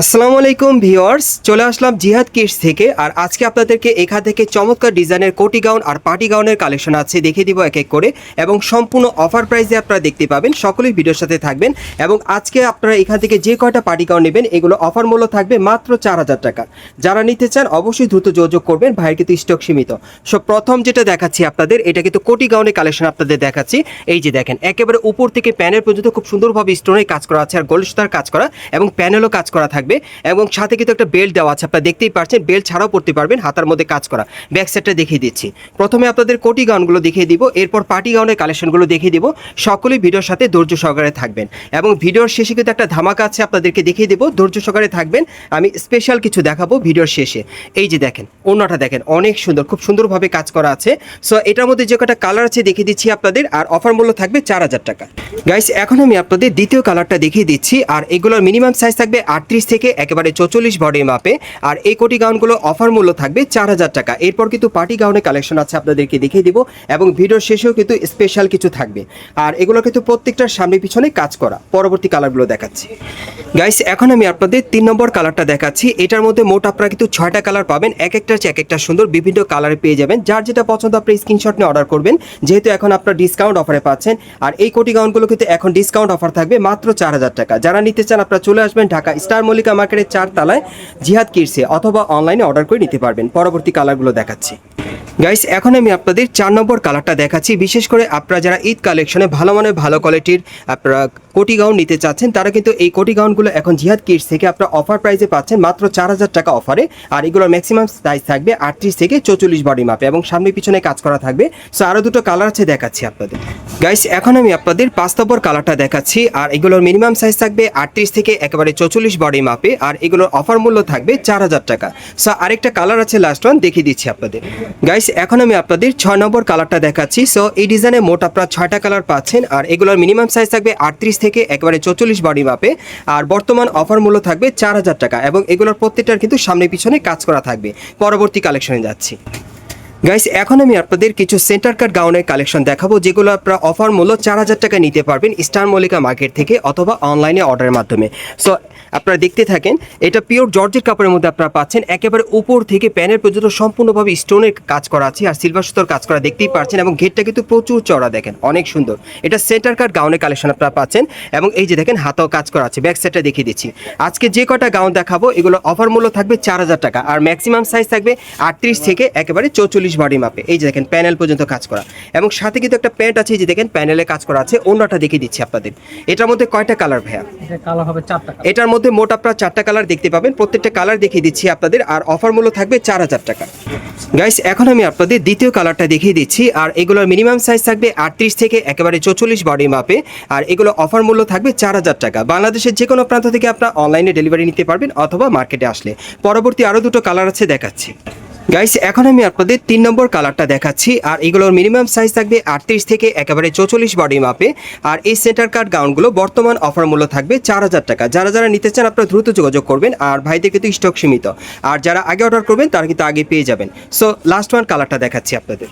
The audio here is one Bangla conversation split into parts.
আসসালামু আলাইকুম ভিউয়ার্স, চলে আসলাম জিহাদ কিডস থেকে, আর আজকে আপনাদেরকে এখান থেকে চমৎকার ডিজাইনের কোটি গাউন আর পার্টি গাউনের কালেকশন আছে, দেখিয়ে দিব এক এক করে, এবং সম্পূর্ণ অফার প্রাইসে আপনারা দেখতে পাবেন, সকলেই ভিডিওর সাথে থাকবেন, এবং আজকে আপনারা এখান থেকে যে কয়টা পার্টি গাউন নেবেন, এগুলো অফার মূল্য থাকবে মাত্র চার হাজার টাকা। যারা নিতে চান, অবশ্যই দ্রুত যোগাযোগ করবেন, ভাইয়ের কিন্তু স্টক সীমিত। সো প্রথম যেটা দেখাচ্ছি আপনাদের, এটা কিন্তু কোটি গাউনের কালেকশন আপনাদের দেখাচ্ছি, এই যে দেখেন, একেবারে উপর থেকে প্যানেল পর্যন্ত খুব সুন্দরভাবে স্টোনের কাজ করা আছে, আর গোল্ড স্টার কাজ করা, এবং প্যানেলও কাজ করা থাকবে এবং সাথে কিন্তু একটা বেল্ট দেওয়া আছে। আপনারা দেখতেই পাচ্ছেন বেল্ট ছাড়াও পড়তে পারবেন, হাতার মধ্যে কাজ করা। ব্যাক সাইডটা দেখিয়ে দিচ্ছি। প্রথমে আপনাদের কোটি গাউনগুলো দেখিয়ে দিব, এরপর পার্টি গাউনের কালেকশনগুলো দেখিয়ে দিব। সকলেই ভিডিওর সাথে ধৈর্য সহকারে থাকবেন। এবং ভিডিওর শেষে কিন্তু একটা ধামাকা আছে, আপনাদেরকে দেখিয়ে দিব। ধৈর্য সহকারে থাকবেন। আমি স্পেশাল কিছু দেখাবো ভিডিওর শেষে। এই যে দেখেন অন্যটা দেখেন, অনেক সুন্দর, খুব সুন্দরভাবে কাজ করা আছে। সো এটার মধ্যে যে কটা কালার আছে দেখিয়ে দিচ্ছি আপনাদের, আর অফার মূল্য থাকবে চার হাজার টাকা। গাইস এখন আমি আপনাদের দ্বিতীয় কালারটা দেখিয়ে দিচ্ছি, আর এগুলোর মিনিমাম সাইজ থাকবে আটত্রিশ থেকে একেবারে চৌচল্লিশ বডি মাপে আর এই কোটি গাউনগুলো অফার মূল্য থাকবে চার হাজার টাকা। এরপর কিন্তু পার্টি গাউনের কালেকশন আছে আপনাদেরকে দেখিয়ে দিব, এবং ভিডিওর শেষেও কিন্তু স্পেশাল কিছু থাকবে। আর এগুলো কিন্তু প্রত্যেকটার সামনে পিছনে কাজ করা। পরবর্তী কালারগুলো দেখাচ্ছি। গাইস এখন আমি আপনাদের তিন নম্বর কালারটা দেখাচ্ছি। এটার মধ্যে মোট আপনারা কিন্তু ছয়টা কালার পাবেন, এক একটার চেয়ে এক একটা সুন্দর বিভিন্ন কালারে পেয়ে যাবেন। যার যেটা পছন্দ আপনি স্ক্রিনশট নিয়ে অর্ডার করবেন। যেহেতু এখন আপনার ডিসকাউন্ট অফারে পাচ্ছেন, আর এই কোটি গাউনগুলো কিন্তু এখন ডিসকাউন্ট অফার থাকবে মাত্র চার হাজার টাকা। যারা নিতে চান আপনারা চলে আসবেন ঢাকা স্টার মল্লিকা মার্কেটের চার তালায় জিহাদ কিরসে অথবা অনলাইনে অর্ডার করে নিতে পারবেন। পরবর্তী কালারগুলো দেখাচ্ছি। গাইস এখন আমি আপনাদের চার নম্বর কালারটা দেখাচ্ছি। বিশেষ করে আপনারা যারা ঈদ কালেকশনে ভালো মানের, ভালো কোয়ালিটির আপনারা কোটি গাউন নিতে চাচ্ছেন, তারা কিন্তু এই কোটি গাউনগুলো এখন জিহাদ কিডস থেকে আপনারা অফার প্রাইসে পাচ্ছেন মাত্র চার হাজার টাকা অফারে আর এগুলোর ম্যাক্সিমাম সাইজ থাকবে আটত্রিশ থেকে চৌচল্লিশ বডি মাপে এবং সামনে পিছনে কাজ করা থাকবে। সো আরও দুটো কালার আছে দেখাচ্ছি আপনাদের। গাইস এখন আমি আপনাদের পাঁচ নম্বর কালারটা দেখাচ্ছি। আর এগুলোর মিনিমাম সাইজ থাকবে আটত্রিশ থেকে একেবারে চৌচল্লিশ বডি মাপে আর এগুলোর অফার মূল্য থাকবে চার হাজার টাকা। সো আরেকটা কালার আছে লাস্ট ওয়ান দেখিয়ে দিচ্ছি আপনাদের। গাইস এখন আমি আপনাদের ছয় নম্বর কালারটা দেখাচ্ছি। সো এই ডিজাইনে মোট আপনারা ছয়টা কালার পাচ্ছেন। আর এগুলোর মিনিমাম সাইজ থাকবে আটত্রিশ থেকে একেবারে চৌচল্লিশ বডি মাপে, আর বর্তমান অফার মূল্য থাকবে চার হাজার টাকা এবং এগুলোর প্রত্যেকটার কিন্তু সামনে পিছনে কাজ করা থাকবে। পরবর্তী কালেকশনে যাচ্ছি। গাইস এখন আমি আপনাদের কিছু সেন্টার কাট গাউনের কালেকশন দেখাবো, যেগুলো আপনারা অফার মূল্য চার হাজার টাকা নিতে পারবেন স্টার মল্লিকা মার্কেট থেকে অথবা অনলাইনে অর্ডারের মাধ্যমে। সো আপনারা দেখতে থাকেন এটা পিওর জর্জের কাপড়ের মধ্যে আপনারা পাচ্ছেন। একেবারে উপর থেকে প্যানের পর্যন্ত সম্পূর্ণভাবে স্টোনের কাজ করা আছে আর সিলভার সুতোর কাজ করা দেখতেই পাচ্ছেন এবং ঘেরটা কিন্তু প্রচুর চড়া দেখেন অনেক সুন্দর। এটা সেন্টার কাট গাউনের কালেকশন আপনারা পাচ্ছেন এবং এই যে দেখেন হাতাও কাজ করা আছে ব্যাক সাইডটা দেখিয়ে দিচ্ছি। আজকে যে কটা গাউন দেখাবো এগুলো অফার মূল্য থাকবে চার হাজার টাকা আর ম্যাক্সিমাম সাইজ থাকবে আটত্রিশ থেকে একেবারে চৌচল্লিশ বডি মাপে এই যে দেখেন প্যানেল পর্যন্ত কাজ করা। এবং সাথে কিন্তু একটা প্যান্ট আছে এই যে দেখেন প্যানেলে কাজ করা আছে। অন্যটা দেখিয়ে দিচ্ছি আপনাদের। এটার মধ্যে কয়টা কালার ভাইয়া? কালার হবে চারটা এটার মধ্যে মোট আপনারা চারটা কালার দেখতে পাবেন। প্রত্যেকটা কালার দেখিয়ে দিচ্ছি আপনাদের। আর অফার মূল্য থাকবে চার হাজার টাকা। গাইস এখন আমি আপনাদের দ্বিতীয় কালারটা দেখিয়ে দিচ্ছি। আর এগুলোর মিনিমাম সাইজ থাকবে আটত্রিশ থেকে একেবারে চৌচল্লিশ বডি মাপে আর এগুলো অফার মূল্য থাকবে চার হাজার টাকা। বাংলাদেশের যে কোনো প্রান্ত থেকে আপনারা অনলাইনে ডেলিভারি নিতে পারবেন অথবা মার্কেটে আসলে। পরবর্তী আরও দুটো কালার আছে দেখাচ্ছি। গাইস এখন আমি আপনাদের তিন নম্বর কালারটা দেখাচ্ছি, আর এগুলোর মিনিমাম সাইজ থাকবে আটত্রিশ থেকে একেবারে চৌচল্লিশ বডি মাপে আর এই সেন্টার কার্ড গাউনগুলো বর্তমান অফার মূল্য থাকবে চার হাজার টাকা। যারা যারা নিতে চান, আপনারা দ্রুত যোগাযোগ করবেন, আর ভাইদের কিন্তু স্টক সীমিত। আর যারা আগে অর্ডার করবেন, তারা কিন্তু আগে পেয়ে যাবেন। সো লাস্ট ওয়ান কালারটা দেখাচ্ছি আপনাদের।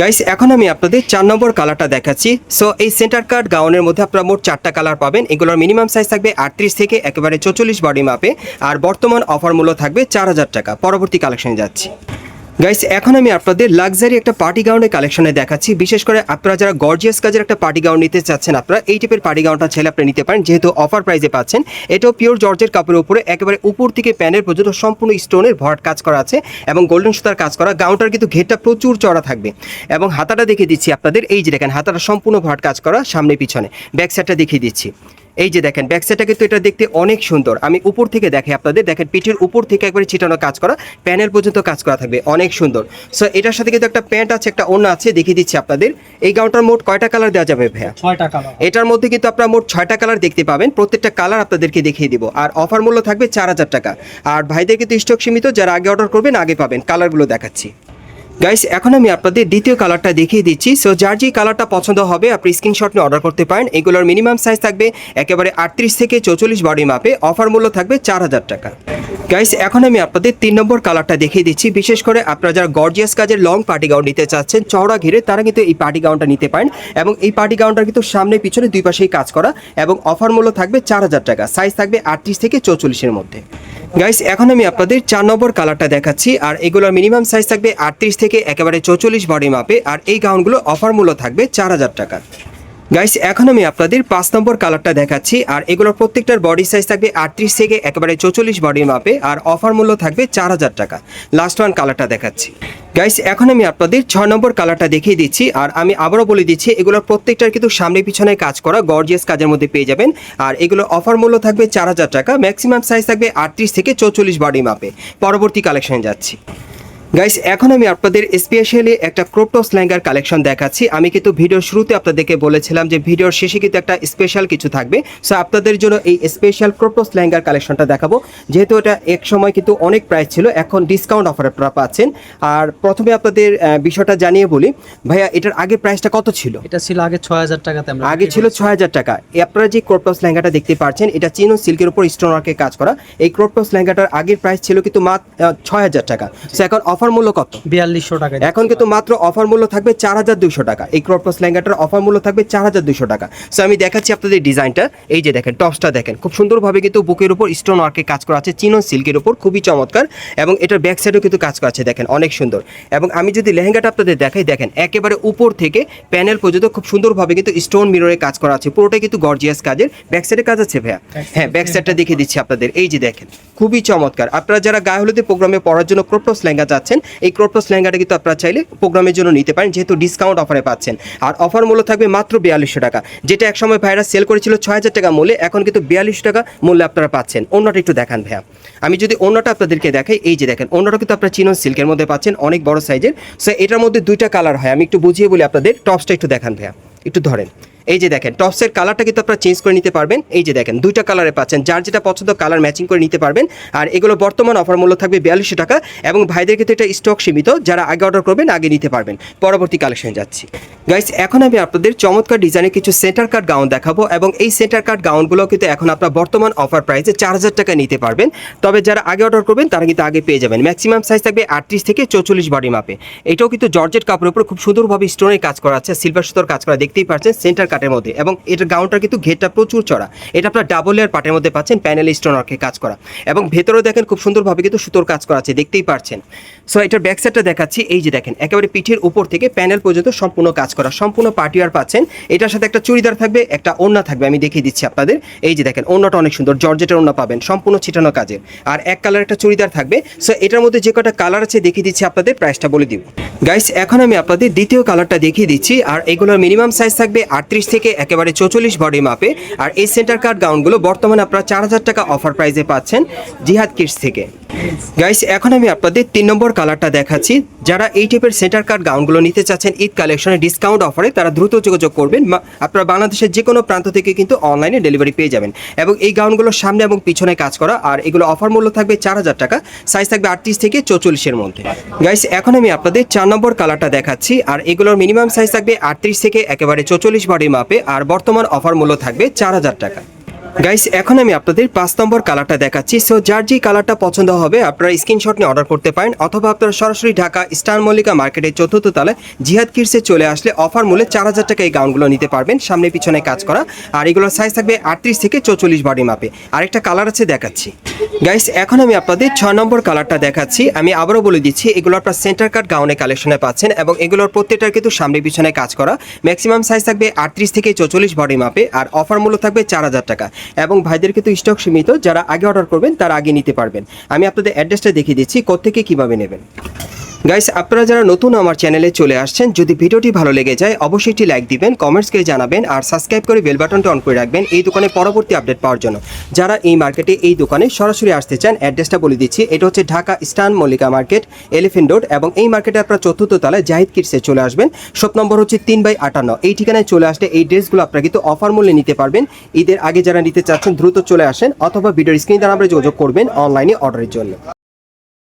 গাইস এখন আমি আপনাদের চার নম্বর কালারটা দেখাচ্ছি। সো এই সেন্টার কার্ড গাউনের মধ্যে আপনারা মোট চারটা কালার পাবেন। এগুলোর মিনিমাম সাইজ থাকবে আটত্রিশ থেকে একেবারে চৌচল্লিশ বডি মাপে আর বর্তমান অফার মূল্য থাকবে চার হাজার টাকা। পরবর্তী কালেকশনে যাচ্ছি। গাইস এখন আমি আপনাদের লাক্সারি একটা পার্টি গাউনের কালেকশনে দেখাচ্ছি। বিশেষ করে আপনারা যারা গর্জিয়াস কাজের একটা পার্টি গাউন নিতে চাচ্ছেন, আপনারা এই টাইপের পার্টি গাউনটা ছেলে আপনি নিতে পারেন, যেহেতু অফার প্রাইসে পাচ্ছেন। এটাও পিওর জর্জের কাপড়ের উপরে, একেবারে উপর থেকে প্যানের পর্যন্ত সম্পূর্ণ স্টোনের ভরাট কাজ করা আছে এবং গোল্ডেন সুতার কাজ করা। গাউনটার কিন্তু ঘেরটা প্রচুর চড়া থাকবে। এবং হাতাটা দেখিয়ে দিচ্ছি আপনাদের, এই যে দেখেন, হাতাটা সম্পূর্ণ ভরাট কাজ করা, সামনে পিছনে। ব্যাক সাইডটা দেখিয়ে দিচ্ছি। এই যে দেখেন ব্যাক সাইডটা কিন্তু এটা দেখতে অনেক সুন্দর। আমি উপর থেকে দেখে আপনাদের। দেখেন পিঠের উপর থেকে একবারে ছিটানো কাজ করা প্যানেল পর্যন্ত কাজ করা থাকবে। অনেক সুন্দর। সো এটার সাথে কিন্তু একটা প্যান্ট আছে একটা অন্য আছে দেখিয়ে দিচ্ছি আপনাদের। এই গাউনটার মোট কয়টা কালার দেওয়া যাবে ভাইয়া? ছয়টা কালার এটার মধ্যে কিন্তু আপনারা মোট ছয়টা কালার দেখতে পাবেন। প্রত্যেকটা কালার আপনাদেরকে দেখিয়ে দিব। আর অফার মূল্য থাকবে চার হাজার টাকা। আর ভাইদের কিন্তু স্টক সীমিত। যারা আগে অর্ডার করবেন আগে পাবেন। কালারগুলো দেখাচ্ছি। গাইস এখন আমি আপনাদের দ্বিতীয় কালারটা দেখিয়ে দিচ্ছি। সো যার যে কালারটা পছন্দ হবে, আপনি স্ক্রিনশট নিয়ে অর্ডার করতে পারেন। এগুলোর মিনিমাম সাইজ থাকবে একেবারে আটত্রিশ থেকে চৌচল্লিশ বডি মাপে অফার মূল্য থাকবে চার হাজার টাকা। গাইস এখন আমি আপনাদের তিন নম্বর কালারটা দেখিয়ে দিচ্ছি। বিশেষ করে আপনারা যারা গর্জিয়াস কাজের লং পার্টি গাউন নিতে চাচ্ছেন, চওড়া ঘিরে, তারা কিন্তু এই পার্টি গাউনটা নিতে পারেন। এবং এই পার্টি গাউনটা কিন্তু সামনে পিছনে দুই পাশেই কাজ করা। এবং অফার মূল্য থাকবে চার হাজার টাকা। সাইজ থাকবে আটত্রিশ থেকে চৌচল্লিশের মধ্যে। গাইস এখন আমি আপনাদের চার নম্বর কালারটা দেখাচ্ছি, আর এগুলোর মিনিমাম সাইজ থাকবে আটত্রিশ থেকে একেবারে চৌচল্লিশ বডি মাপে আর এই গাউনগুলো অফার মূল্য থাকবে চার হাজার টাকা। গাইস এখন আমি আপনাদের পাঁচ নম্বর কালারটা দেখাচ্ছি, আর এগুলোর প্রত্যেকটার বডি সাইজ থাকবে আটত্রিশ থেকে একেবারে চৌচল্লিশ বডি মাপে, আর অফার মূল্য থাকবে চার হাজার টাকা। লাস্ট ওয়ান কালারটা দেখাচ্ছি। গাইস এখন আমি আপনাদের ছয় নম্বর কালারটা দেখিয়ে দিচ্ছি, আর আমি আবারও বলে দিচ্ছি, এগুলোর প্রত্যেকটার কিন্তু সামনে পিছনে কাজ করা গর্জিয়াস কাজের মধ্যে পেয়ে যাবেন, আর এগুলো অফার মূল্য থাকবে চার হাজার টাকা ম্যাক্সিমাম সাইজ থাকবে আটত্রিশ থেকে চৌচল্লিশ বডি মাপে। পরবর্তী কালেকশনে যাচ্ছি। গাইস এখন আমি আপনাদের স্পেশালি একটা ক্রোপটস লেহেঙ্গার কালেকশন দেখাচ্ছি। আমি কিন্তু ভিডিওর শুরুতে আপনাদেরকে বলেছিলাম যে ভিডিওর শেষে কিন্তু একটা স্পেশাল কিছু থাকবে। সো আপনাদের জন্য এই স্পেশাল ক্রোপটস লেহেঙ্গার কালেকশনটা দেখাবো। যেহেতু এটা এক সময় কিন্তু অনেক প্রাইস ছিল এখন ডিসকাউন্ট অফারে আপনারা পাচ্ছেন। আর প্রথমে আপনাদের বিষয়টা জানিয়ে বলি। ভাইয়া এটার আগের প্রাইসটা কত ছিল? এটা ছিল আগে ছয় হাজার টাকাতে আমরা আগে ছিল ছয় হাজার টাকা। এই আপনারা যে ক্রোপটস লেহেঙ্গাটা দেখতে পাচ্ছেন এটা চিনো সিল্কের উপর স্টোন ওয়ার্কে কাজ করা। এই ক্রোপটস লেহেঙ্গাটার আগের প্রাইস ছিল কিন্তু মাত্র ছয় হাজার টাকা। সো এখন অফার মূল্য কত? বিয়াল্লিশশো টাকা এখন কিন্তু মাত্র অফার মূল্য থাকবে চার হাজার দুশো টাকা। এই ক্রপটস লেহেঙ্গাটার অফার মূল্য থাকবে চার হাজার দুশো টাকা। সো আমি দেখাচ্ছি আপনাদের ডিজাইনটা। এই যে দেখেন টপসটা দেখেন। খুব সুন্দরভাবে কিন্তু বুকের উপর স্টোন ওয়ার্কে কাজ করা আছে। চিনো সিল্কের উপর খুবই চমৎকার। এবং এটার ব্যাক সাইডেও কিন্তু কাজ করা আছে। দেখেন অনেক সুন্দর। এবং আমি যদি লেহেঙ্গাটা আপনাদের দেখাই দেখেন একেবারে উপর থেকে প্যানেল পর্যন্ত খুব সুন্দরভাবে কিন্তু স্টোন মিররে কাজ করা আছে। পুরোটাই কিন্তু গর্জিয়াস কাজের ব্যাক সাইডে কাজ আছে ভাইয়া। হ্যাঁ ব্যাক সাইডটা দেখিয়ে দিচ্ছি আপনাদের। এই যে দেখেন খুবই চমৎকার। আপনারা যারা গায়ে হলুদে প্রোগ্রামে পড়ার জন্য ক্রোপটস লেহেঙ্গা চাচ্ছেন এই ক্রোপটস লেহেঙ্গাটা কিন্তু আপনারা চাইলে প্রোগ্রামের জন্য নিতে পারেন, যেহেতু ডিসকাউন্ট অফারে পাচ্ছেন। আর অফার মূল্য থাকবে মাত্র বিয়াল্লিশশো টাকা। যেটা একসময় ভাইরা সেল করেছিল ছয় হাজার টাকা মূল্যে, এখন কিন্তু বিয়াল্লিশ টাকা মূল্যে আপনারা পাচ্ছেন। অন্যটা একটু দেখান ভাইয়া। আমি যদি অন্যটা আপনাদেরকে দেখাই, এই যে দেখেন, অন্যটা কিন্তু আপনারা চিনন সিল্কের মধ্যে পাচ্ছেন, অনেক বড় সাইজের সো এটার মধ্যে দুইটা কালার হয়। আমি একটু বুঝিয়ে বলি আপনাদের টপসটা একটু দেখান ভাইয়া। একটু ধরেন। এই যে দেখেন টপসের কালারটা কিন্তু আপনারা চেঞ্জ করে নিতে পারবেন। এই যে দেখেন, দুইটা কালারে পাচ্ছেন, যার যেটা পছন্দ কালার ম্যাচিং করে নিতে পারবেন। আর এগুলো বর্তমান অফার মূল্য থাকবে বিয়াল্লিশশো টাকা এবং ভাইদের ক্ষেত্রে এটা স্টক সীমিত, যারা আগে অর্ডার করবেন, আগে নিতে পারবেন। পরবর্তী কালেকশন যাচ্ছি। গাইস এখন আমি আপনাদের চমৎকার ডিজাইনের কিছু সেন্টার কাট গাউন দেখাবো এবং এই সেন্টার কাট গাউনগুলো কিন্তু এখন আপনার বর্তমান অফার প্রাইসে চার হাজার টাকা নিতে পারবেন। তবে যারা আগে অর্ডার করবেন, তারা কিন্তু আগে পেয়ে যাবেন। ম্যাক্সিমাম সাইজ থাকবে আটত্রিশ থেকে চৌচল্লিশ বডি মাপে এটাও কিন্তু জর্জেট কাপড়ের উপর খুব সুন্দরভাবে স্টোনের কাজ করা আছে সিলভার সুতোর কাজ করা, দেখতেই পাচ্ছেন সেন্টার কাটের মধ্যে। এবং এটার গাউনটা কিন্তু ঘেরটা প্রচুর চড়া। এটা আপনার ডাবল লেয়ার পাটের মধ্যে পাচ্ছেন প্যানেল স্টোন ওয়ার্কে কাজ করা। এবং ভেতরেও দেখেন খুব সুন্দরভাবে কিন্তু সুতোর কাজ করা আছে, দেখতেই পারছেন। সো এটার ব্যাক সাইডটা দেখাচ্ছি, এই যে দেখেন, একেবারে পিঠের উপর থেকে প্যানেল পর্যন্ত সম্পূর্ণ কাজ করা। সম্পূর্ণ পার্টিয়ার পাচ্ছেন। এটার সাথে একটা চুড়িদার থাকবে, একটা ওড়না থাকবে, আমি দেখিয়ে দিচ্ছি আপনাদের। এই যে দেখেন, ওড়নাটা অনেক সুন্দর, জর্জেটের ওড়না পাবেন, সম্পূর্ণ ছিটানো কাজের। আর এক কালার একটা চুড়িদার থাকবে। সো এটার মধ্যে যে কটা কালার আছে, দেখিয়ে দিচ্ছি আপনাদের প্রাইসটা বলে দিব। গাইস এখন আমি আপনাদের দ্বিতীয় কালারটা দেখিয়ে দিচ্ছি, আর এগুলোর মিনিমাম সাইজ থাকবে আটত্রিশ থেকে একেবারে চৌচল্লিশ বডি মাপে। আর এই সেন্টার কার্ড গাউনগুলো বর্তমানে আপনারা চার হাজার টাকা অফার প্রাইসে পাচ্ছেন জিহাদ কিটস থেকে। গাইস এখন আমি আপনাদের তিন নম্বর কালারটা দেখাচ্ছি। যারা এই টাইপের সেন্টার কার্ড গাউনগুলো নিতে চাচ্ছেন, ঈদ কালেকশনে ডিসকাউন্ট অফারে তারা দ্রুত যোগাযোগ করবেন। আপনারা বাংলাদেশের যে কোনো প্রান্ত থেকে কিন্তু অনলাইনে ডেলিভারি পেয়ে যাবেন। এবং এই গাউনগুলোর সামনে এবং পিছনে কাজ করা, আর এগুলো অফার মূল্য থাকবে চার হাজার টাকা। সাইজ থাকবে আটত্রিশ থেকে চৌচল্লিশের মধ্যে। গাইস এখন আমি আপনাদের চার নম্বর কালারটা দেখাচ্ছি, আর এগুলোর মিনিমাম সাইজ থাকবে আটত্রিশ থেকে একেবারে চৌচল্লিশ বডি মাপে আর বর্তমান অফার মূল্য থাকবে চার হাজার টাকা। গাইস এখন আমি আপনাদের পাঁচ নম্বর কালারটা দেখাচ্ছি। সো যার যে কালারটা পছন্দ হবে, আপনারা স্ক্রিনশট নিয়ে অর্ডার করতে পারেন, অথবা আপনারা সরাসরি ঢাকা স্টার মল্লিকা মার্কেটের চতুর্থ তলায় জিহাদ কিডসে চলে আসলে অফার মূল্যে চার হাজার টাকা এই গাউনগুলো নিতে পারবেন, সামনে পিছনে কাজ করা। আর এগুলোর সাইজ থাকবে আটত্রিশ থেকে চৌচল্লিশ বডি মাপে আরেকটা কালার আছে দেখাচ্ছি। গাইস এখন আমি আপনাদের ছয় নম্বর কালারটা দেখাচ্ছি। আমি আবারও বলে দিচ্ছি, এগুলো আপনার সেন্টার কাট গাউনে কালেকশনে পাচ্ছেন এবং এগুলোর প্রত্যেকটার কিন্তু সামনে পিছনে কাজ করা। ম্যাক্সিমাম সাইজ থাকবে আটত্রিশ থেকে চৌচল্লিশ বডি মাপে আর অফার মূল্য থাকবে চার হাজার টাকা। এবং ভাইদের কিন্তু স্টক সীমিত, যারা আগে অর্ডার করবেন তারা আগে নিতে পারবেন। আমি আপনাদের অ্যাড্রেসটা দেখিয়ে দিচ্ছি কোথেকে কীভাবে নেবেন। গাইস আপনারা যারা নতুন আমার চ্যানেলে চলে আসছেন, যদি ভিডিওটি ভালো লেগে যায়, অবশ্যই একটি লাইক দিবেন কমেন্টস করে জানাবেন, আর সাবস্ক্রাইব করে বেল বাটনটা অন করে রাখবেন এই দোকানে পরবর্তী আপডেট পাওয়ার জন্য। যারা এই মার্কেটে এই দোকানে সরাসরি আসতে চান অ্যাড্রেসটা বলে দিচ্ছি, এটা হচ্ছে ঢাকা স্টান মল্লিকা মার্কেট এলিফেন্ট রোড এবং এই মার্কেটে আপনারা চতুর্থ তলায় জাহিদ কিটসে চলে আসবেন। শপ নম্বর হচ্ছে তিন বাই আটান্ন। এই ঠিকানায় চলে আসলে এই ড্রেসগুলো আপনারা কিন্তু অফার মূল্যে নিতে পারবেন। ঈদের আগে যারা নিতে চাচ্ছেন, দ্রুত চলে আসেন, অথবা ভিডিওর স্ক্রিন দ্বারা আমরা যোগাযোগ করবেন অনলাইনে অর্ডারের জন্য।